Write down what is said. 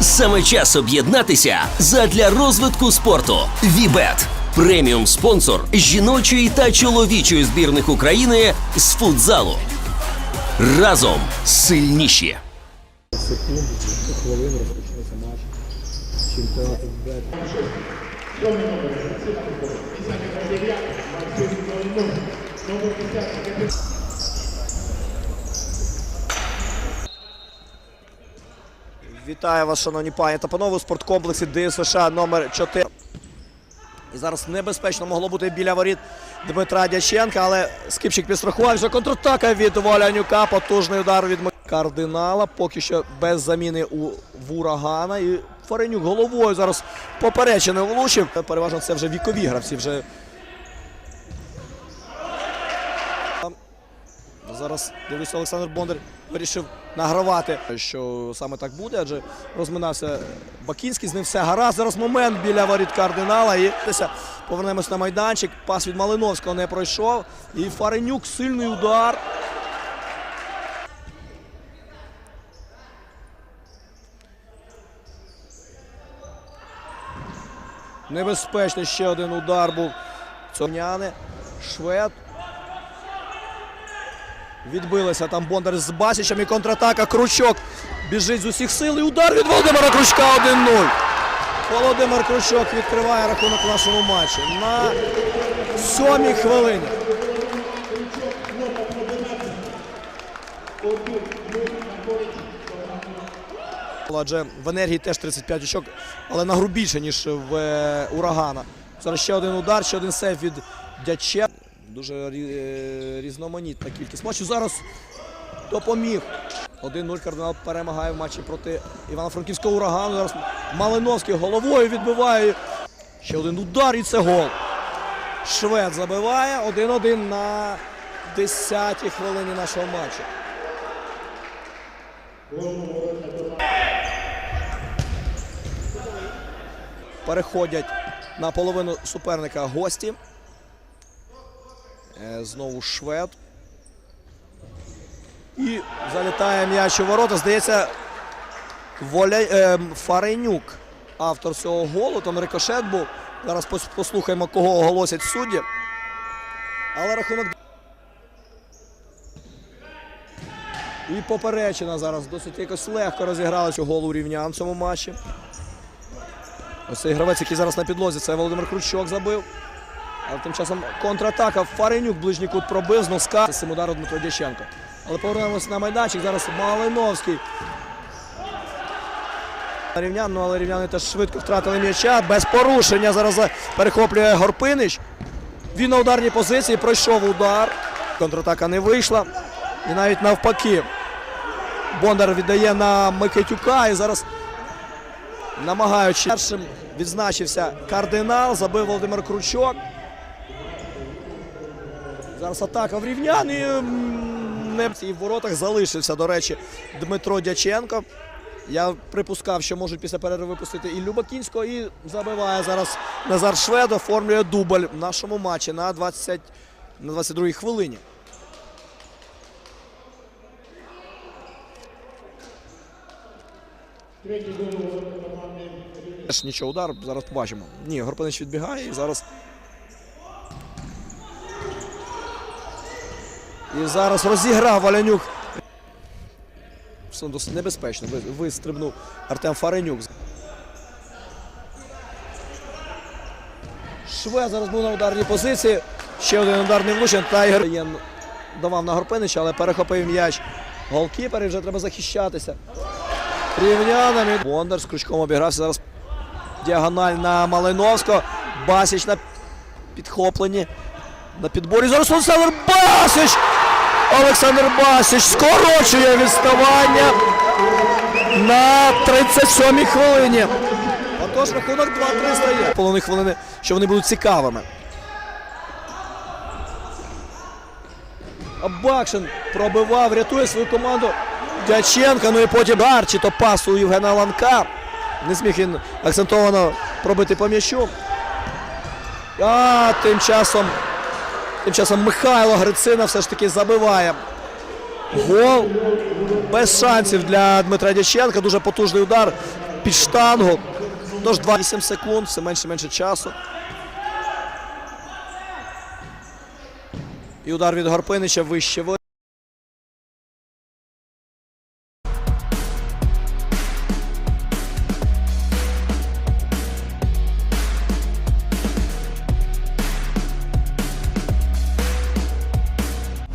Саме час об'єднатися задля розвитку спорту. Вібет преміум спонсор жіночої та чоловічої збірних України з футзалу. Разом сильніші. секунд. Вітаю вас, шановні пані та панове, у спорткомплексі ДСШ номер 4. І зараз небезпечно могло бути біля воріт Дмитра Дяченка, але Скипчик підстрахував вже контратака від Волянюка. Потужний удар від кардинала. Поки що без заміни у Вурагана. І Фаренюк головою зараз поперечини влучив. Переважно це вже вікові гравці. Вже Зараз дивлюся, Олександр Бондар вирішив награвати, що саме так буде, адже розминався Бакінський, з ним все гаразд. Зараз момент біля воріт кардинала. І повернемось на майданчик. Пас від Малиновського не пройшов. І Фаренюк сильний удар. Небезпечний ще один удар був. Цоняни. Швед. Відбилися там Бондар з Басічем і контратака. Кручок біжить з усіх сил. І удар від Володимира Кручка 1-0. Володимир Кручок відкриває рахунок нашому матчі на сьомій хвилині. Адже в енергії теж 35 очок, але на гру більше, ніж в е, урагана. Зараз ще один удар, ще один сейф від Дяче. Дуже е, різноманітна кількість матчів. Зараз допоміг. 1-0 кардинал перемагає в матчі проти Івано-Франківського урагану. Зараз Малиновський головою відбиває. Ще один удар і це гол. Швед забиває 1-1 на 10-й хвилині нашого матчу. Переходять на половину суперника гості. Е, Знову швед. І залітає м'яч у ворота. Здається, Воля... е, Фаренюк, автор цього голу. Там рикошет був. Зараз послухаємо, кого оголосять судді. Але рахунок. І поперечина зараз досить якось легко розігралася гол у рівнян в цьому матчі. Ось цей гравець, який зараз на підлозі, це Володимир Кручок забив. Але тим часом контратака. Фаренюк ближній кут пробив з носка. З цим ударом Дмитро Дяченко. Але повернемося на майданчик. Зараз Малиновський. Рівнян, ну але рівняни теж швидко втратили м'яча. Без порушення зараз перехоплює Горпинич. Він на ударній позиції пройшов удар. Контратака не вийшла. І навіть навпаки. Бондар віддає на Микитюка. І зараз намагаючи першим відзначився кардинал, забив Володимир Кручок. Зараз атака в рівнян і в воротах залишився, до речі, Дмитро Дяченко. Я припускав, що можуть після перерви випустити і Любакінського, і забиває зараз Назар Швед, оформлює дубль в нашому матчі на 20, на 22-й хвилині. Нічого удар, зараз побачимо. Ні, Горпинич відбігає і зараз. І зараз розіграв Валянюк. Все досить небезпечно. Вистрибнув Артем Фаренюк. Шве зараз був на ударній позиції. Ще один ударний влучен. Тайгер давав на Горпинича, але перехопив м'яч. Голкіпер і вже треба захищатися. Рівнянами. Бондар з крючком обігрався. Зараз діагональ на Малиновського. Басіч на підхопленні. На підборі. Зараз Олександр Басіч! Олександр Басіч скорочує відставання на 37-й хвилині. Отож, рахунок 2-3 стає. Половини хвилини, що вони будуть цікавими. Бакшин пробивав, рятує свою команду Дяченка. Ну і потім удар, чи то пас у Євгена Ланка. Не зміг він акцентовано пробити по м'ячу. А тим часом, тим часом Михайло Грицина все ж таки забиває. Гол без шансів для Дмитра Дяченка. Дуже потужний удар. під штангу. Тож 28 секунд, все менше менше часу. І удар від Гарпинича вище.